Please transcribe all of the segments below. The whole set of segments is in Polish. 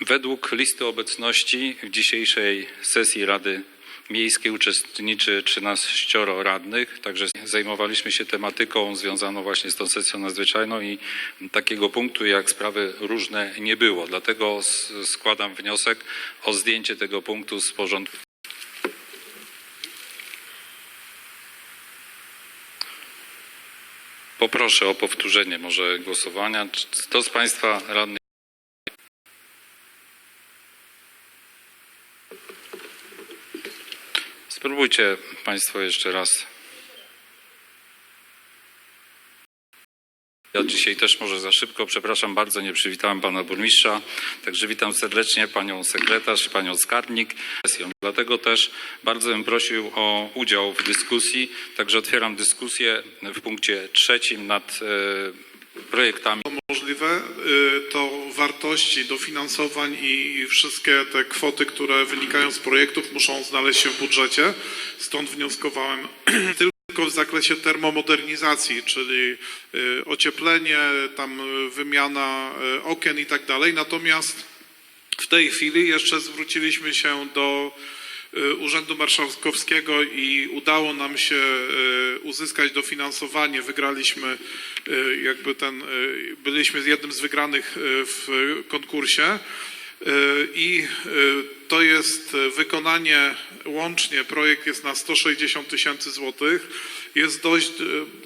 Według listy obecności w dzisiejszej sesji Rady Miejskiej uczestniczy 13 radnych, także zajmowaliśmy się tematyką związaną właśnie z tą sesją nadzwyczajną i takiego punktu jak sprawy różne nie było. Dlatego składam wniosek o zdjęcie tego punktu z porządku. Poproszę o powtórzenie może głosowania. Kto z Państwa radnych Spróbujcie Państwo jeszcze raz. Ja dzisiaj też może za szybko, przepraszam bardzo, nie przywitałem Pana Burmistrza, także witam serdecznie Panią Sekretarz, Panią Skarbnik. Dlatego też bardzo bym prosił o udział w dyskusji, także otwieram dyskusję w punkcie trzecim nad e, projektami. możliwe, y, to wartości dofinansowań i wszystkie te kwoty, które wynikają z projektów muszą znaleźć się w budżecie. Stąd wnioskowałem tylko w zakresie termomodernizacji, czyli y, ocieplenie, tam y, wymiana okien i tak dalej. Natomiast w tej chwili jeszcze zwróciliśmy się do Urzędu Marszałkowskiego i udało nam się y, uzyskać dofinansowanie. Wygraliśmy y, jakby ten, y, byliśmy jednym z wygranych y, w konkursie. Y, I y, to jest y, wykonanie łącznie, projekt jest na 160 tysięcy złotych. Jest dość,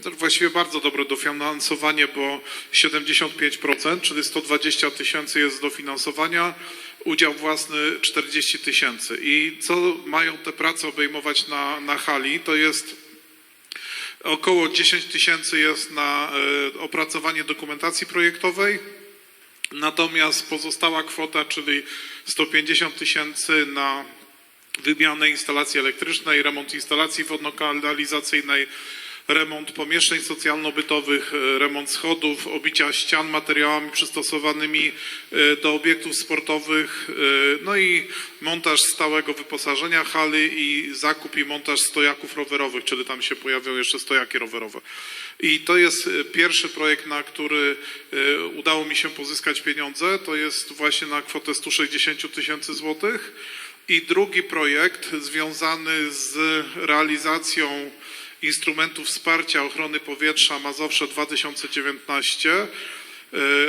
y, właściwie bardzo dobre dofinansowanie, bo 75%, czyli 120 tysięcy jest dofinansowania, udział własny 40 tysięcy. I co mają te prace obejmować na, na hali? To jest około 10 tysięcy jest na y, opracowanie dokumentacji projektowej, Natomiast pozostała kwota, czyli 150 tysięcy na wymianę instalacji elektrycznej, remont instalacji wodno-kanalizacyjnej, remont pomieszczeń socjalno-bytowych, e, remont schodów, obicia ścian materiałami przystosowanymi e, do obiektów sportowych, e, no i montaż stałego wyposażenia hali i zakup i montaż stojaków rowerowych, czyli tam się pojawią jeszcze stojaki rowerowe. I to jest pierwszy projekt, na który udało mi się pozyskać pieniądze. To jest właśnie na kwotę 160 tysięcy złotych. I drugi projekt związany z realizacją instrumentów wsparcia ochrony powietrza Mazowsze 2019. E,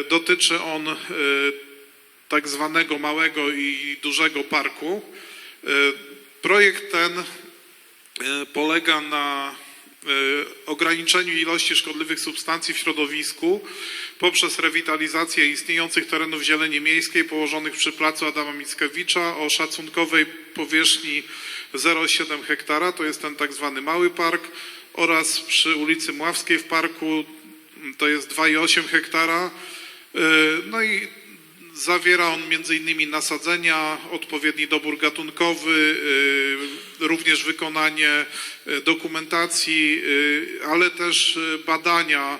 Dotyczy on e, tak zwanego małego i dużego parku. E, Projekt ten polega na ograniczeniu ilości szkodliwych substancji w środowisku poprzez rewitalizację istniejących terenów zieleni miejskiej położonych przy placu Adama Mickiewicza o szacunkowej powierzchni 0,7 hektara, to jest ten tak zwany mały park, oraz przy ulicy Mławskiej w parku to jest 2,8 hektara. E, No i Zawiera on innymi nasadzenia, odpowiedni dobór gatunkowy, y, również wykonanie y, dokumentacji, y, ale też badania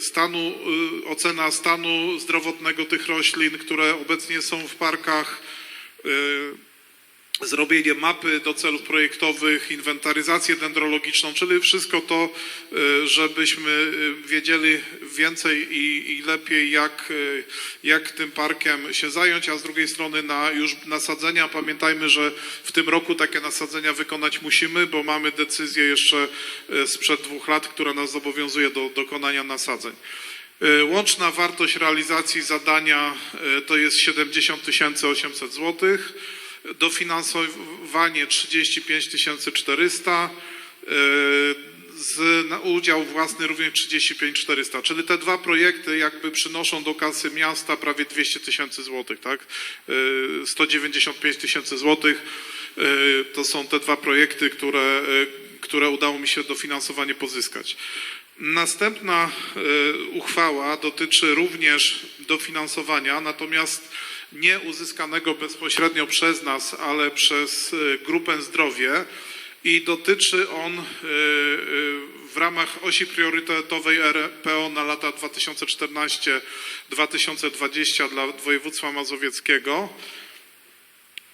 stanu, ocena stanu zdrowotnego tych roślin, które obecnie są w parkach, zrobienie mapy do celów projektowych, inwentaryzację dendrologiczną, czyli wszystko to, y, żebyśmy y, wiedzieli więcej i, i lepiej, jak, y, jak tym parkiem się zająć, a z drugiej strony na już nasadzenia. Pamiętajmy, że w tym roku takie nasadzenia wykonać musimy, bo mamy decyzję jeszcze sprzed dwóch lat, która nas zobowiązuje do dokonania nasadzeń. Łączna wartość realizacji zadania to jest 70 800 złotych dofinansowanie 35 400, yy, z, udział własny również 35 400, czyli te dwa projekty jakby przynoszą do kasy miasta prawie 200 tysięcy złotych, tak? Yy, 195 tysięcy złotych yy, to są te dwa projekty, które, które udało mi się dofinansowanie pozyskać. Następna uchwała dotyczy również dofinansowania, natomiast nie uzyskanego bezpośrednio przez nas, ale przez y, Grupę Zdrowie i dotyczy on y, y, w ramach osi priorytetowej RPO na lata 2014-2020 dla województwa mazowieckiego.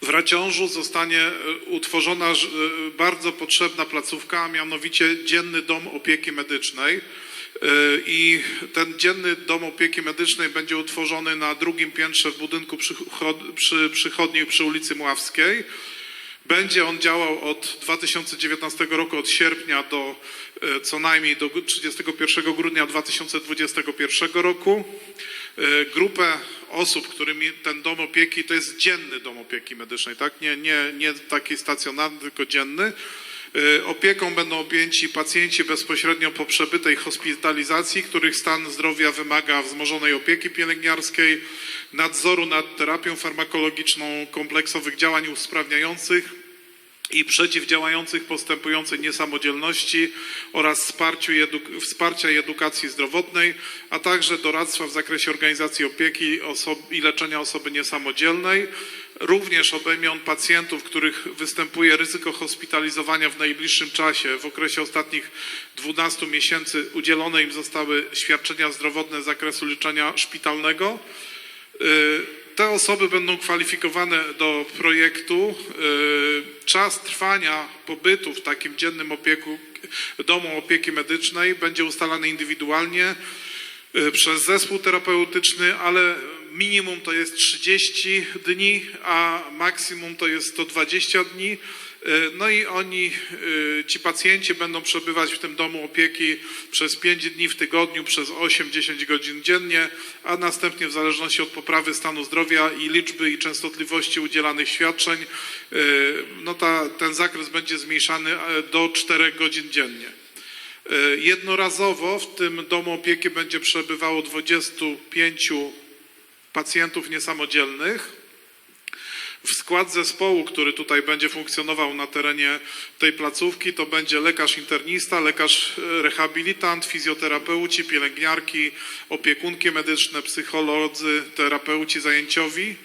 W Raciążu zostanie utworzona bardzo potrzebna placówka, a mianowicie Dzienny Dom Opieki Medycznej. I ten dzienny dom opieki medycznej będzie utworzony na drugim piętrze w budynku przychod- przy przychodni przy ulicy Mławskiej. Będzie on działał od 2019 roku, od sierpnia do e, co najmniej do 31 grudnia 2021 roku. E, Grupę osób, którymi ten dom opieki, to jest dzienny dom opieki medycznej, tak? Nie, nie, nie taki stacjonarny, tylko dzienny. E, Opieką będą objęci pacjenci bezpośrednio po przebytej hospitalizacji, których stan zdrowia wymaga wzmożonej opieki pielęgniarskiej, nadzoru nad terapią farmakologiczną, kompleksowych działań usprawniających i przeciwdziałających postępującej niesamodzielności oraz wsparcia i edukacji zdrowotnej, a także doradztwa w zakresie organizacji opieki i leczenia osoby niesamodzielnej. Również obejmie on pacjentów, których występuje ryzyko hospitalizowania w najbliższym czasie. W okresie ostatnich 12 miesięcy udzielone im zostały świadczenia zdrowotne z zakresu leczenia szpitalnego. Y, Te osoby będą kwalifikowane do projektu. Y, Czas trwania pobytu w takim dziennym opieku, domu opieki medycznej będzie ustalany indywidualnie y, przez zespół terapeutyczny, ale minimum to jest 30 dni, a maksimum to jest 120 dni. Y, No i oni, y, ci pacjenci będą przebywać w tym domu opieki przez 5 dni w tygodniu, przez 8-10 godzin dziennie, a następnie w zależności od poprawy stanu zdrowia i liczby i częstotliwości udzielanych świadczeń, y, no ta, ten zakres będzie zmniejszany e, do 4 godzin dziennie. Jednorazowo w tym domu opieki będzie przebywało 25 pacjentów niesamodzielnych. W skład zespołu, który tutaj będzie funkcjonował na terenie tej placówki, to będzie lekarz internista, lekarz e, rehabilitant, fizjoterapeuci, pielęgniarki, opiekunki medyczne, psycholodzy, terapeuci zajęciowi.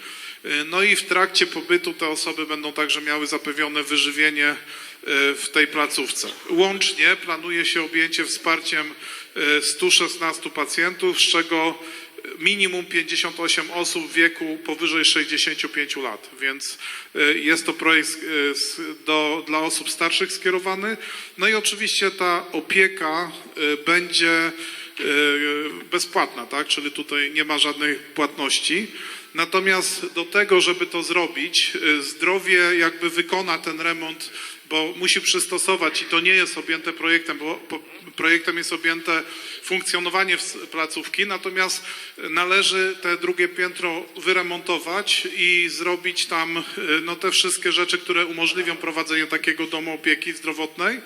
E, No i w trakcie pobytu te osoby będą także miały zapewnione wyżywienie e, w tej placówce. Łącznie planuje się objęcie wsparciem e, 116 pacjentów, z czego minimum 58 osób w wieku powyżej 65 lat, więc e, jest to projekt s- do, dla osób starszych skierowany. No i oczywiście ta opieka e, będzie bezpłatna, tak? czyli tutaj nie ma żadnej płatności. Natomiast do tego, żeby to zrobić, zdrowie jakby wykona ten remont, bo musi przystosować i to nie jest objęte projektem, bo projektem jest objęte funkcjonowanie placówki, natomiast należy te drugie piętro wyremontować i zrobić tam e, no, te wszystkie rzeczy, które umożliwią prowadzenie takiego domu opieki zdrowotnej.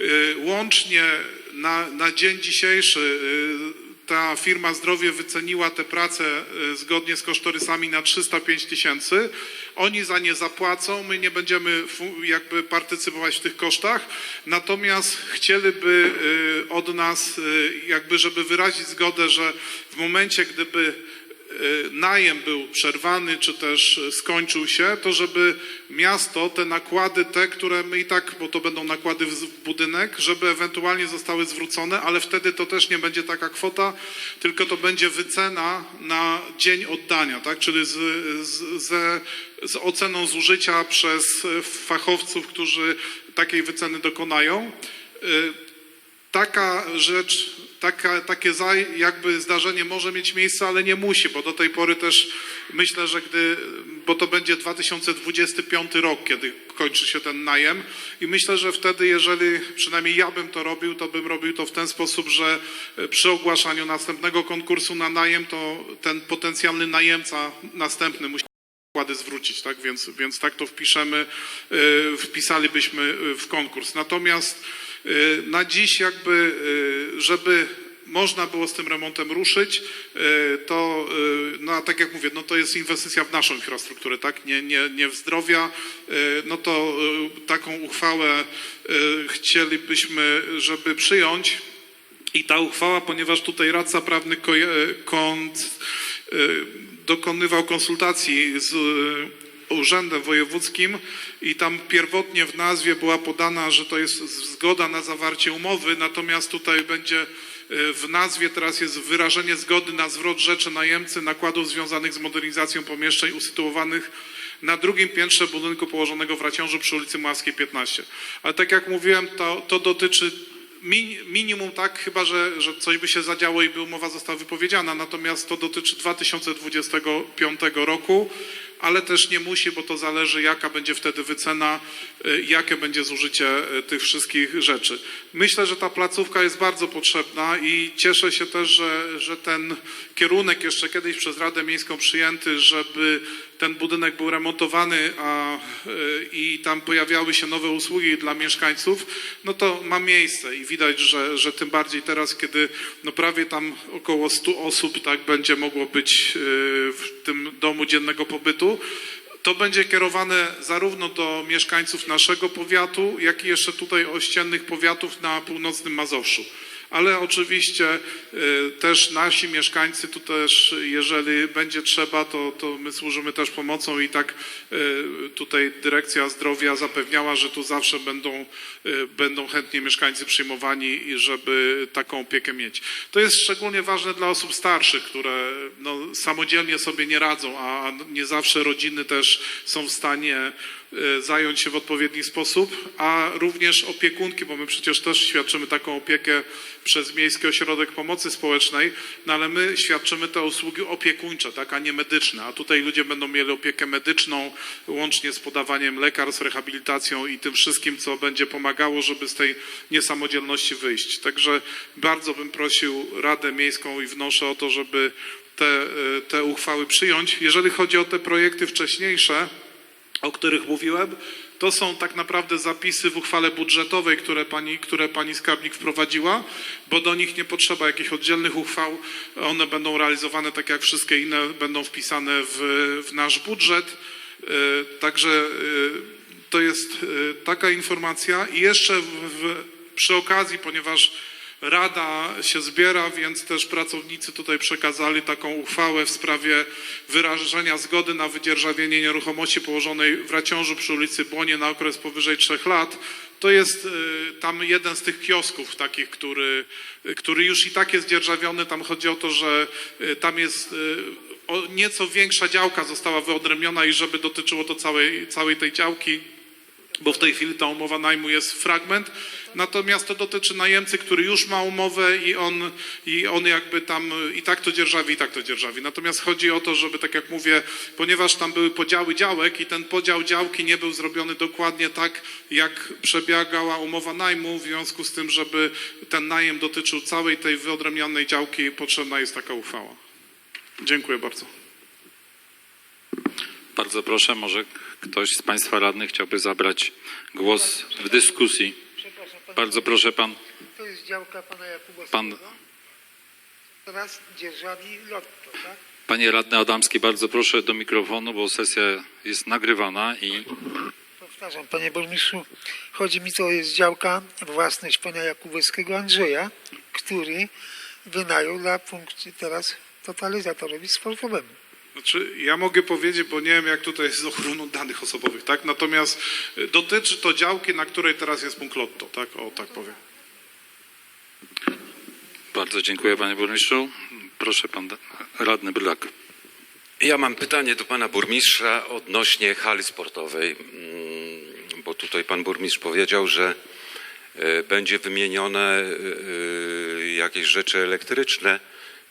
Y, Łącznie na, na dzień dzisiejszy y, ta firma Zdrowie wyceniła te prace y, zgodnie z kosztorysami na 305 tysięcy. Oni za nie zapłacą, my nie będziemy jakby partycypować w tych kosztach, natomiast chcieliby y, od nas y, jakby, żeby wyrazić zgodę, że w momencie, gdyby najem był przerwany, czy też y, skończył się, to żeby miasto te nakłady, te, które my i tak, bo to będą nakłady w budynek, żeby ewentualnie zostały zwrócone, ale wtedy to też nie będzie taka kwota, tylko to będzie wycena na dzień oddania, tak? czyli z, z, ze, z oceną zużycia przez y, fachowców, którzy takiej wyceny dokonają. Y, taka rzecz, taka, takie jakby zdarzenie może mieć miejsce, ale nie musi, bo do tej pory też myślę, że gdy, bo to będzie 2025 rok, kiedy kończy się ten najem i myślę, że wtedy, jeżeli przynajmniej ja bym to robił, to bym robił to w ten sposób, że e, przy ogłaszaniu następnego konkursu na najem, to ten potencjalny najemca następny musi nakłady zwrócić, tak? Więc, więc tak to wpiszemy, y, wpisalibyśmy y, w konkurs. Natomiast na dziś jakby, y, żeby można było z tym remontem ruszyć, y, to, y, no a tak jak mówię, no to jest inwestycja w naszą infrastrukturę, tak? Nie, nie, nie w zdrowia, y, no to y, taką uchwałę y, chcielibyśmy, żeby przyjąć. I ta uchwała, ponieważ tutaj radca prawny kont, y, dokonywał konsultacji z y, Urzędem Wojewódzkim i tam pierwotnie w nazwie była podana, że to jest zgoda na zawarcie umowy, natomiast tutaj będzie y, w nazwie teraz jest wyrażenie zgody na zwrot rzeczy najemcy nakładów związanych z modernizacją pomieszczeń usytuowanych na drugim piętrze budynku położonego w Raciążu przy ulicy Mławskiej 15. Ale tak jak mówiłem, to, to dotyczy mi- minimum tak, chyba że, że coś by się zadziało i by umowa została wypowiedziana, natomiast to dotyczy 2025 roku, ale też nie musi, bo to zależy jaka będzie wtedy wycena, y, jakie będzie zużycie y, tych wszystkich rzeczy. Myślę, że ta placówka jest bardzo potrzebna i cieszę się też, że, że ten kierunek jeszcze kiedyś przez Radę Miejską przyjęty, żeby ten budynek był remontowany a, y, i tam pojawiały się nowe usługi dla mieszkańców, no to ma miejsce i widać, że, że tym bardziej teraz, kiedy no prawie tam około 100 osób tak będzie mogło być y, w tym domu dziennego pobytu, to będzie kierowane zarówno do mieszkańców naszego powiatu, jak i jeszcze tutaj ościennych powiatów na północnym Mazowszu. Ale oczywiście y, też nasi mieszkańcy, tu też jeżeli będzie trzeba, to, to my służymy też pomocą i tak y, tutaj Dyrekcja Zdrowia zapewniała, że tu zawsze będą, y, będą chętnie mieszkańcy przyjmowani żeby taką opiekę mieć. To jest szczególnie ważne dla osób starszych, które no, samodzielnie sobie nie radzą, a nie zawsze rodziny też są w stanie zająć się w odpowiedni sposób, a również opiekunki, bo my przecież też świadczymy taką opiekę przez Miejski Ośrodek Pomocy Społecznej, no ale my świadczymy te usługi opiekuńcze, tak, a nie medyczne, a tutaj ludzie będą mieli opiekę medyczną, łącznie z podawaniem lekarstw, rehabilitacją i tym wszystkim, co będzie pomagało, żeby z tej niesamodzielności wyjść. Także bardzo bym prosił Radę Miejską i wnoszę o to, żeby te, e, te uchwały przyjąć. Jeżeli chodzi o te projekty wcześniejsze, o których mówiłem, to są tak naprawdę zapisy w uchwale budżetowej, które pani, które pani skarbnik wprowadziła, bo do nich nie potrzeba jakichś oddzielnych uchwał. One będą realizowane tak jak wszystkie inne, będą wpisane w, w nasz budżet. E, Także e, to jest e, taka informacja. I jeszcze w, przy okazji, ponieważ Rada się zbiera, więc też pracownicy tutaj przekazali taką uchwałę w sprawie wyrażenia zgody na wydzierżawienie nieruchomości położonej w Raciążu przy ulicy Błonie na okres powyżej trzech lat. To jest y, tam jeden z tych kiosków takich, który, y, który już i tak jest dzierżawiony. Tam chodzi o to, że y, tam jest nieco większa działka została wyodrębniona i żeby dotyczyło to całej, całej tej działki, bo w tej chwili ta umowa najmu jest fragment, natomiast to dotyczy najemcy, który już ma umowę i on, i on jakby tam i tak to dzierżawi, i tak to dzierżawi. Natomiast chodzi o to, żeby tak jak mówię, ponieważ tam były podziały działek i ten podział działki nie był zrobiony dokładnie tak, jak przebiegała umowa najmu, w związku z tym, żeby ten najem dotyczył całej tej wyodrębnionej działki, potrzebna jest taka uchwała. Dziękuję bardzo. Bardzo proszę, może ktoś z Państwa radnych chciałby zabrać głos w dyskusji. Przepraszam, panie Bardzo proszę pan. To jest działka pana Pan- Pan... Teraz dzierżawi lotto, tak? Panie radny Adamski, bardzo proszę do mikrofonu, bo sesja jest nagrywana i Powtarzam, panie burmistrzu, chodzi mi to jest działka, własność pana Jakubowskiego Andrzeja, który wynajął dla funkcji teraz totalizatorowi sportowemu. Znaczy, ja mogę powiedzieć, bo nie wiem, jak tutaj jest z ochroną danych osobowych, tak? Natomiast y, dotyczy to działki, na której teraz jest punkt lotto, tak? O, tak powiem. bardzo dziękuję panie burmistrzu. Proszę pan radny Brylak. Ja mam pytanie do pana burmistrza odnośnie hali sportowej, mm, bo tutaj pan burmistrz powiedział, że e, będzie wymienione e, jakieś rzeczy elektryczne,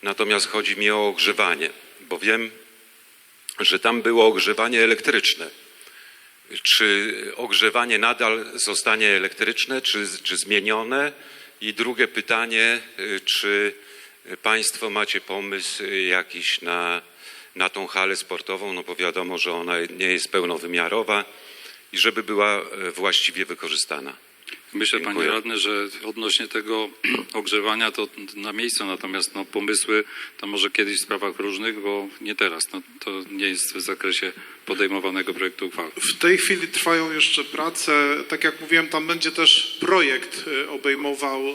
natomiast chodzi mi o ogrzewanie, bo wiem, że tam było ogrzewanie elektryczne. Czy ogrzewanie nadal zostanie elektryczne, czy, czy zmienione? I drugie pytanie, czy Państwo macie pomysł jakiś na, na tą halę sportową? No bo wiadomo, że ona nie jest pełnowymiarowa i żeby była y, właściwie wykorzystana. Myślę panie Dziękuję. radny, że odnośnie tego ogrzewania to na miejscu, natomiast no, pomysły to może kiedyś w sprawach różnych, bo nie teraz. No, to nie jest w zakresie podejmowanego projektu uchwały. W tej chwili trwają jeszcze prace. Tak jak mówiłem, tam będzie też projekt y, obejmował,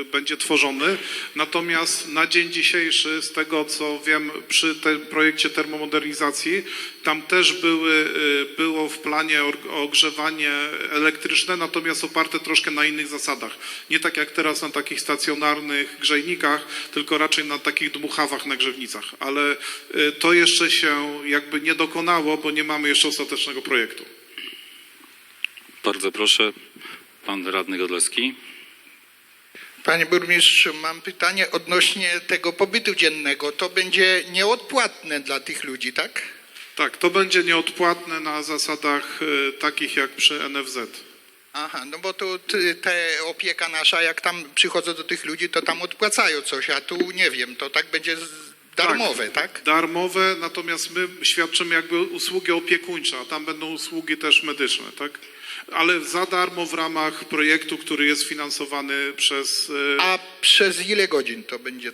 y, będzie tworzony. Natomiast na dzień dzisiejszy, z tego co wiem, przy tym projekcie termomodernizacji, tam też były, y, było w planie ogrzewanie elektryczne, natomiast oparte troszkę na innych zasadach. Nie tak jak teraz na takich stacjonarnych grzejnikach, tylko raczej na takich dmuchawach na grzewnicach. Ale to jeszcze się jakby nie dokonało, bo nie mamy jeszcze ostatecznego projektu. Bardzo proszę, pan radny Godlewski. Panie burmistrzu, mam pytanie odnośnie tego pobytu dziennego. To będzie nieodpłatne dla tych ludzi, tak? Tak, to będzie nieodpłatne na zasadach e, takich jak przy NFZ. Aha, no bo tu ty- te opieka nasza, jak tam przychodzą do tych ludzi, to tam odpłacają coś, a tu nie wiem, to tak będzie z- darmowe, tak? Darmowe, natomiast my świadczymy jakby usługi opiekuńcze, a tam będą usługi też medyczne, tak? Ale za darmo w ramach projektu, który jest finansowany przez... e, A przez ile godzin to będzie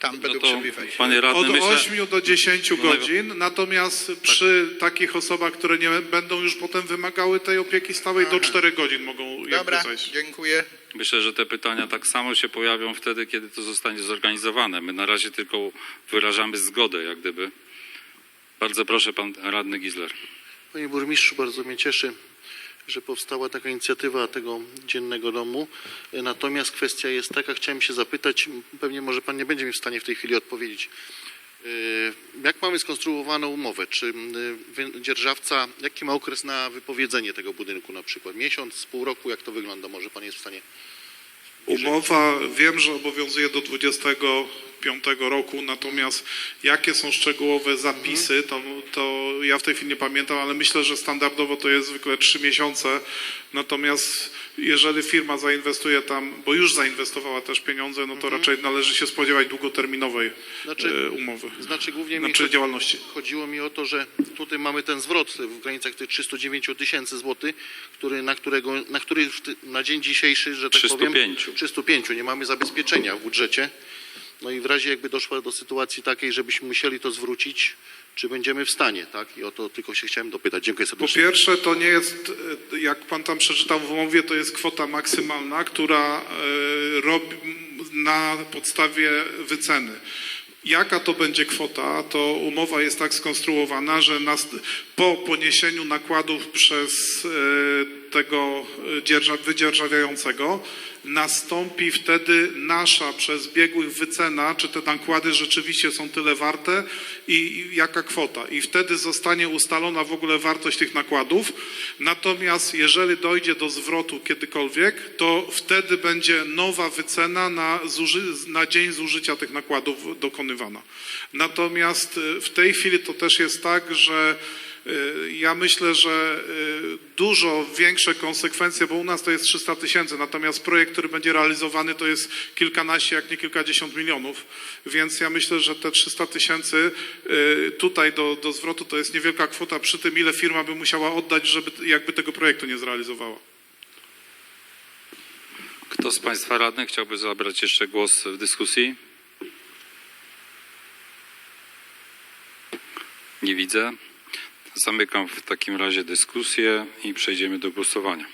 tam No będą to, przebywać? panie radny, Od myślę... 8 do 10 No, godzin, natomiast przy takich osobach, które nie będą już potem wymagały tej opieki stałej, do 4 godzin mogą jakby Dobra, zejść. dziękuję. Myślę, że te pytania tak samo się pojawią wtedy, kiedy to zostanie zorganizowane. My na razie tylko wyrażamy zgodę, jak gdyby. Bardzo proszę, pan radny Gizler. Panie burmistrzu, bardzo mnie cieszy, że powstała taka inicjatywa tego dziennego domu. Natomiast kwestia jest taka, chciałem się zapytać, pewnie może pan nie będzie mi w stanie w tej chwili odpowiedzieć. Yy, Jak mamy skonstruowaną umowę? Czy wy- dzierżawca, jaki ma okres na wypowiedzenie tego budynku na przykład? Miesiąc, pół roku, jak to wygląda? Może pan jest w stanie? Umowa wiem, że obowiązuje do 25 roku, natomiast jakie są szczegółowe zapisy, to, to ja w tej chwili nie pamiętam, ale myślę, że standardowo to jest zwykle 3 miesiące. Natomiast jeżeli firma zainwestuje tam, bo już zainwestowała też pieniądze, no to raczej należy się spodziewać długoterminowej Znaczy- e, umowy. Znaczy głównie mi Znaczy chodzi- działalności. chodziło mi o to, że tutaj mamy ten zwrot w granicach tych 309 tysięcy złotych, który, na, którego, na który na dzień dzisiejszy, że tak 305. powiem, 305, nie mamy zabezpieczenia w budżecie. No i w razie jakby doszła do sytuacji takiej, żebyśmy musieli to zwrócić, czy będziemy w stanie, tak? I o to tylko się chciałem dopytać. Dziękuję Po serdecznie. pierwsze, to nie jest, jak pan tam przeczytał w umowie, to jest kwota maksymalna, która e, robi na podstawie wyceny. Jaka to będzie kwota, to umowa jest tak skonstruowana, że nas, po poniesieniu nakładów przez e, tego e, dzierża, wydzierżawiającego nastąpi wtedy nasza przez biegłych wycena, czy te nakłady rzeczywiście są tyle warte i, jaka kwota. I wtedy zostanie ustalona w ogóle wartość tych nakładów. Natomiast jeżeli dojdzie do zwrotu kiedykolwiek, to wtedy będzie nowa wycena na, na dzień zużycia tych nakładów dokonywana. Natomiast y, w tej chwili to też jest tak, że ja myślę, że y, dużo większe konsekwencje, bo u nas to jest 300 tysięcy, natomiast projekt, który będzie realizowany, to jest kilkanaście, jak nie kilkadziesiąt milionów, więc ja myślę, że te 300 tysięcy y, tutaj do, do zwrotu to jest niewielka kwota przy tym, ile firma by musiała oddać, żeby jakby tego projektu nie zrealizowała. Kto z państwa radnych chciałby zabrać jeszcze głos w dyskusji? Nie widzę. Zamykam w takim razie dyskusję i przejdziemy do głosowania.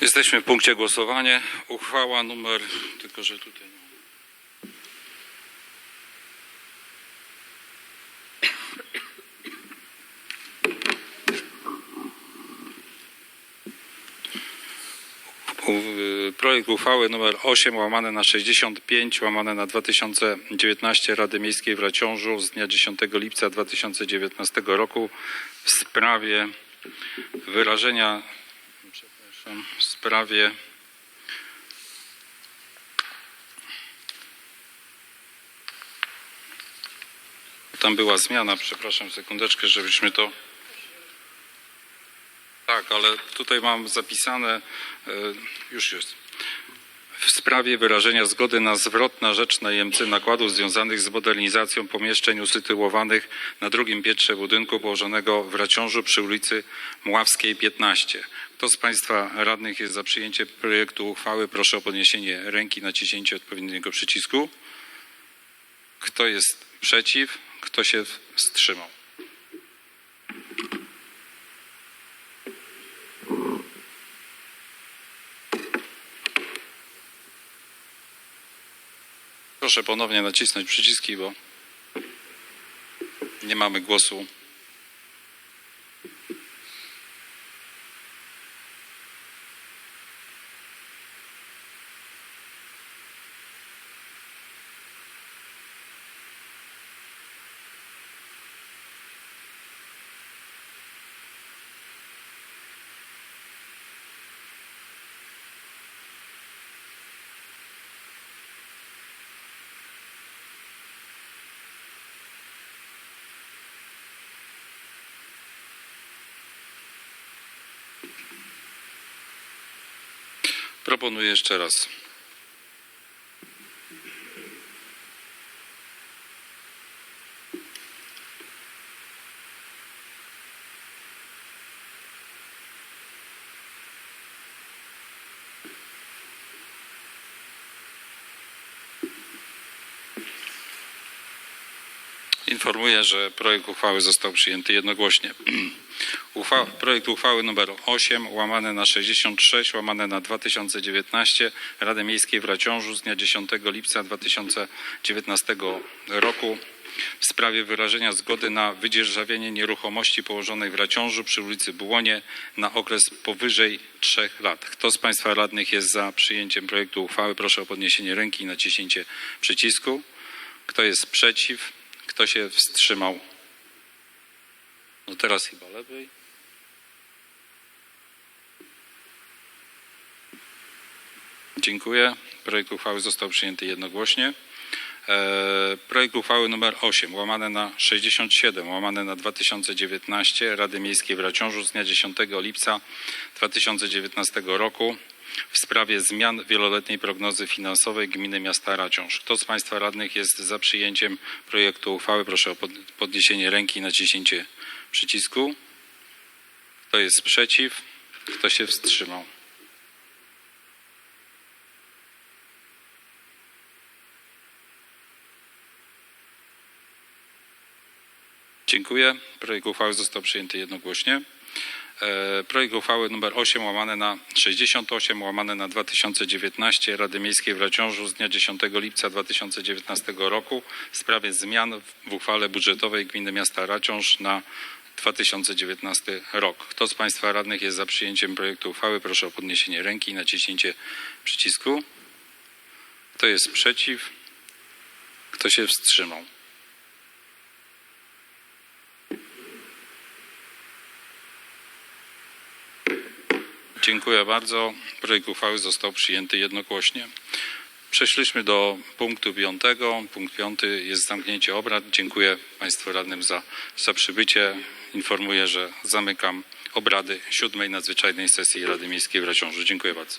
Jesteśmy w punkcie głosowania. Uchwała numer, tylko że tutaj. U- Projekt uchwały numer 8 łamane na 65 łamane na 2019 Rady Miejskiej w Raciążu z dnia 10 lipca 2019 roku w sprawie wyrażenia w sprawie tam była zmiana, przepraszam sekundeczkę, żebyśmy to tak, ale tutaj mam zapisane, e, już jest. W sprawie wyrażenia zgody na zwrot na rzecz najemcy nakładów związanych z modernizacją pomieszczeń usytuowanych na drugim piętrze budynku położonego w Raciążu przy ulicy Mławskiej 15. Kto z Państwa radnych jest za przyjęciem projektu uchwały? Proszę o podniesienie ręki, naciśnięcie odpowiedniego przycisku. Kto jest przeciw? Kto się wstrzymał? Proszę ponownie nacisnąć przyciski, bo nie mamy głosu. Jeszcze raz. Informuję, że projekt uchwały został przyjęty jednogłośnie. Projekt uchwały nr 8 łamane na 66 łamane na 2019 Rady Miejskiej w Raciążu z dnia 10 lipca 2019 roku w sprawie wyrażenia zgody na wydzierżawienie nieruchomości położonej w Raciążu przy ulicy Błonie na okres powyżej 3 lat. Kto z Państwa radnych jest za przyjęciem projektu uchwały? Proszę o podniesienie ręki i naciśnięcie przycisku. Kto jest przeciw? Kto się wstrzymał? No teraz chyba lepiej. Dziękuję. Projekt uchwały został przyjęty jednogłośnie. E, Projekt uchwały nr 8 łamane na 67 łamane na 2019 Rady Miejskiej w Raciążu z dnia 10 lipca 2019 roku w sprawie zmian wieloletniej prognozy finansowej gminy miasta Raciąż. Kto z Państwa radnych jest za przyjęciem projektu uchwały? Proszę o pod- podniesienie ręki i naciśnięcie przycisku. Kto jest przeciw? Kto się wstrzymał? Dziękuję. Projekt uchwały został przyjęty jednogłośnie. E, Projekt uchwały nr 8 łamane na 68 łamane na 2019 Rady Miejskiej w Raciążu z dnia 10 lipca 2019 roku w sprawie zmian w uchwale budżetowej Gminy Miasta Raciąż na 2019 rok. Kto z Państwa radnych jest za przyjęciem projektu uchwały? Proszę o podniesienie ręki i naciśnięcie przycisku. Kto jest przeciw? Kto się wstrzymał? Dziękuję bardzo. Projekt uchwały został przyjęty jednogłośnie. Przeszliśmy do punktu piątego. Punkt piąty jest zamknięcie obrad. Dziękuję Państwu radnym za, za przybycie. Informuję, że zamykam obrady siódmej nadzwyczajnej sesji Rady Miejskiej w Raciążu. Dziękuję bardzo.